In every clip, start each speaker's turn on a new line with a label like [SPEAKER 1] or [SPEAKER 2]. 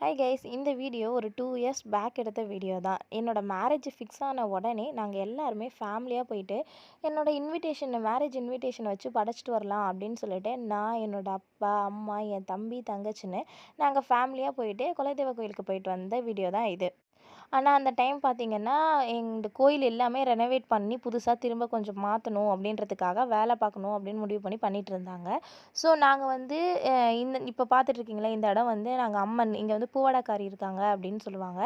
[SPEAKER 1] High guys இந்த video ஒரு two years back எடுத்த வீடியோ தான். என்னோடய மேரேஜ் ஃபிக்ஸ் ஆன உடனே நாங்கள் எல்லாருமே ஃபேமிலியாக போயிட்டு என்னோடய இன்விடேஷன் மேரேஜ் இன்விடேஷன் வச்சு படைச்சிட்டு வரலாம் அப்படின்னு சொல்லிட்டு நான் என்னோடய அப்பா அம்மா என் தம்பி தங்கச்சின்னு நாங்கள் ஃபேமிலியாக போயிட்டு குலதெய்வ கோயிலுக்கு போயிட்டு வந்த வீடியோ தான் இது. ஆனால் அந்த டைம் பார்த்திங்கன்னா இந்த கோயில் எல்லாமே ரெனோவேட் பண்ணி புதுசாக திரும்ப கொஞ்சம் மாற்றணும் அப்படின்றதுக்காக வேலை பார்க்கணும் அப்படின்னு முடிவு பண்ணி பண்ணிகிட்டு இருந்தாங்க. ஸோ நாங்கள் வந்து இந்த இப்போ பார்த்துட்ருக்கீங்களா இந்த இடம் வந்து நாங்கள் அம்மன் இங்கே வந்து பூவாடக்காரி இருக்காங்க அப்படின்னு சொல்லுவாங்க.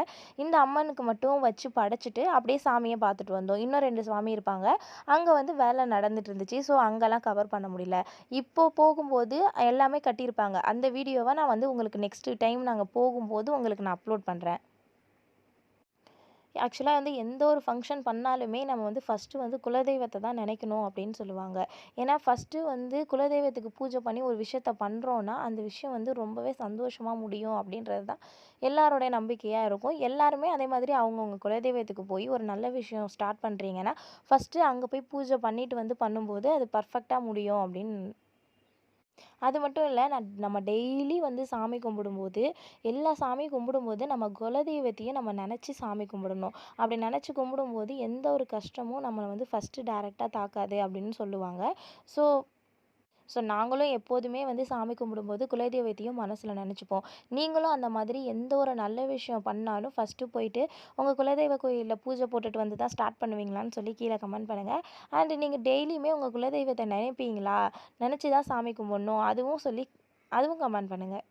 [SPEAKER 1] இந்த அம்மனுக்கு மட்டும் வச்சு படைச்சிட்டு அப்படியே சாமியை பார்த்துட்டு வந்தோம். இன்னும் ரெண்டு சாமி இருப்பாங்க. அங்கே வந்து வேலை நடந்துட்டு இருந்துச்சு. ஸோ அங்கெல்லாம் கவர் பண்ண முடியல. இப்போ போகும்போது எல்லாமே கட்டியிருப்பாங்க. அந்த வீடியோவை நான் வந்து உங்களுக்கு நெக்ஸ்ட் டைம் நாங்கள் போகும்போது உங்களுக்கு நான் அப்லோட் பண்ணுறேன் ஆக்சுவலாக வந்து எந்த ஒரு ஃபங்க்ஷன் பண்ணாலுமே நம்ம வந்து ஃபஸ்ட்டு வந்து குலதெய்வத்தை தான் நினைக்கணும் அப்படின்னு சொல்லுவாங்க. ஏன்னா ஃபஸ்ட்டு வந்து குலதெய்வத்துக்கு பூஜை பண்ணி ஒரு விஷயத்த பண்ணுறோன்னா அந்த விஷயம் வந்து ரொம்பவே சந்தோஷமாக முடியும் அப்படின்றது தான் எல்லாரோடைய நம்பிக்கையாக இருக்கும். எல்லாருமே அதே மாதிரி அவங்கவுங்க குலதெய்வத்துக்கு போய் ஒரு நல்ல விஷயம் ஸ்டார்ட் பண்ணுறீங்கன்னா ஃபஸ்ட்டு அங்கே போய் பூஜை பண்ணிட்டு வந்து பண்ணும்போது அது பர்ஃபெக்டாக முடியும் அப்படின்னு அது மட்டும் இல்லை நான் நம்ம டெய்லி வந்து சாமி கும்பிடும்போது எல்லா சாமியும் கும்பிடும்போது நம்ம குலதெய்வத்தையும் நம்ம நினச்சி சாமி கும்பிடணும். அப்படி நினச்சி கும்பிடும்போது எந்த ஒரு கஷ்டமும் நம்மளை வந்து ஃபஸ்ட்டு டேரெக்டாக தாக்காது அப்படின்னு சொல்லுவாங்க. ஸோ ஸோ நாங்களும் எப்போதுமே வந்து சாமி கும்பிடும்போது குலதெய்வத்தையும் மனசில் நினச்சிப்போம். நீங்களும் அந்த மாதிரி எந்த ஒரு நல்ல விஷயம் பண்ணாலும் ஃபஸ்ட்டு போயிட்டு உங்கள் குலதெய்வ கோயிலில் பூஜை போட்டுட்டு வந்து தான் ஸ்டார்ட் பண்ணுவீங்களான்னு சொல்லி கீழே கமெண்ட் பண்ணுங்கள் அண்ட் நீங்கள் டெய்லியுமே உங்கள் குலதெய்வத்தை நினைப்பீங்களா? நினச்சி தான் சாமி கும்பிடணும். அதுவும் சொல்லி அதுவும் கமெண்ட் பண்ணுங்கள்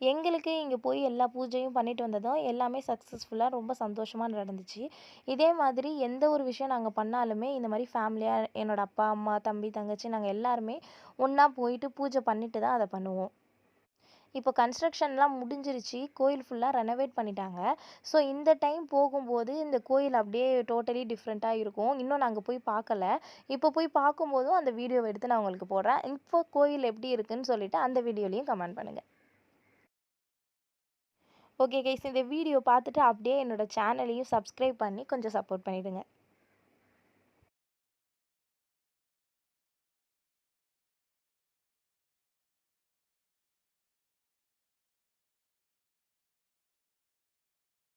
[SPEAKER 1] எங்களுக்கு இங்கே போய் எல்லா பூஜையும் பண்ணிட்டு வந்ததும் எல்லாமே சக்ஸஸ்ஃபுல்லாக ரொம்ப சந்தோஷமாக நடந்துச்சு. இதே மாதிரி எந்த ஒரு விஷயம் நாங்கள் பண்ணாலுமே இந்த மாதிரி ஃபேமிலியாக என்னோடய அப்பா அம்மா தம்பி தங்கச்சி நாங்கள் எல்லாருமே ஒன்றா போயிட்டு பூஜை பண்ணிட்டு தான் அதை பண்ணுவோம். இப்போ கன்ஸ்ட்ரக்ஷன்லாம் முடிஞ்சிருச்சு. கோயில் ஃபுல்லாக ரெனோவேட் பண்ணிட்டாங்க. ஸோ இந்த டைம் போகும்போது இந்த கோயில் அப்படியே டோட்டலி டிஃப்ரெண்ட்டாக இருக்கும். இன்னும் நாங்கள் போய் பார்க்கல. இப்போ போய் பார்க்கும்போதும் அந்த வீடியோவை எடுத்து நான் உங்களுக்கு போடுறேன். இப்போ கோயில் எப்படி இருக்குன்னு சொல்லிவிட்டு அந்த வீடியோலையும் கமெண்ட் பண்ணுங்கள் ஓகே கைஸ் இந்த வீடியோ பார்த்துட்டு அப்படியே என்னோடய சேனலையும் சப்ஸ்கிரைப் பண்ணி கொஞ்சம் சப்போர்ட் பண்ணிவிடுங்க